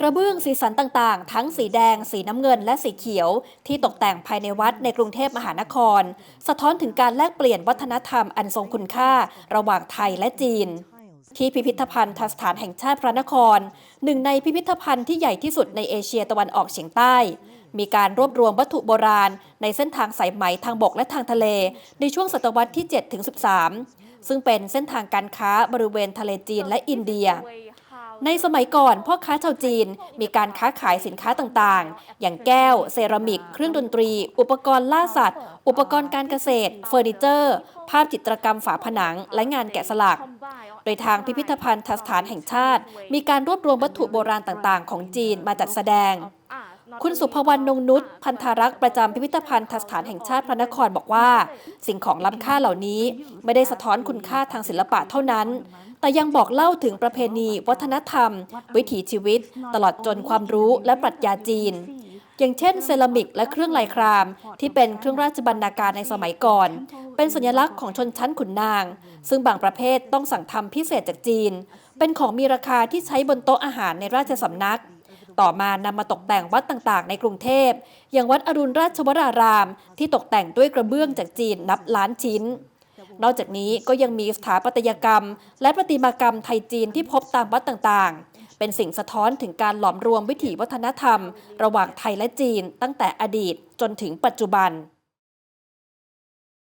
กระเบื้องสีสันต่างๆ ทั้งสีแดง สีน้ำเงิน และสีเขียว ที่ตกแต่งภายในวัดในกรุงเทพมหานคร สะท้อนถึงการแลกเปลี่ยนวัฒนธรรมอันทรงคุณค่า ระหว่างไทยและจีน ที่พิพิธภัณฑ์สถานแห่งชาติพระนคร หนึ่งในพิพิธภัณฑ์ที่ใหญ่ที่สุดในเอเชียตะวันออกเฉียงใต้ มีการรวบรวมวัตถุโบราณ ในเส้นทางสายไหมทางบกและทางทะเล ในช่วงศตวรรษที่7ถึง13 ซึ่งเป็นเส้นทางการค้าบริเวณทะเลจีนและอินเดีย ในสมัยก่อนพ่อค้าชาวจีนมีการค้าขายสินค้าต่างๆ อย่างแก้ว เซรามิก เครื่องดนตรี อุปกรณ์ล่าสัตว์ อุปกรณ์การเกษตร เฟอร์นิเจอร์ ภาพจิตรกรรมฝาผนัง และงานแกะสลัก โดยทางพิพิธภัณฑ์สถานแห่งชาติ มีการรวบรวมวัตถุโบราณต่างๆ ของจีนมาจัดแสดงคุณสุภวรรณนงนุชพันธารักษ์ประจำพิพิธภัณฑ์สถานแห่งชาติพระนครบอกว่า สิ่งของล้ำค่าเหล่านี้ไม่ได้สะท้อนคุณค่าทางศิลปะเท่านั้น แต่ยังบอกเล่าถึงประเพณี วัฒนธรรม วิถีชีวิต ตลอดจนความรู้และปรัชญาจีน อย่างเช่นเซรามิกและเครื่องลายคราม ที่เป็นเครื่องราชบรรณาการในสมัยก่อน เป็นสัญลักษณ์ของชนชั้นขุนนาง ซึ่งบางประเภทต้องสั่งทำพิเศษจากจีน เป็นของมีราคาที่ใช้บนโต๊ะอาหารในราชสำนักต่อมานำมาตกแต่งวัดต่างๆ ในกรุงเทพ อย่างวัดอรุณราชวราราม ที่ตกแต่งด้วยกระเบื้องจากจีนนับล้านชิ้น นอกจากนี้ก็ยังมีสถาปัตยกรรม และประติมากรรมไทยจีนที่พบตามวัดต่างๆ เป็นสิ่งสะท้อนถึงการหลอมรวมวิถีวัฒนธรรม ระหว่างไทยและจีนตั้งแต่อดีตจนถึงปัจจุบัน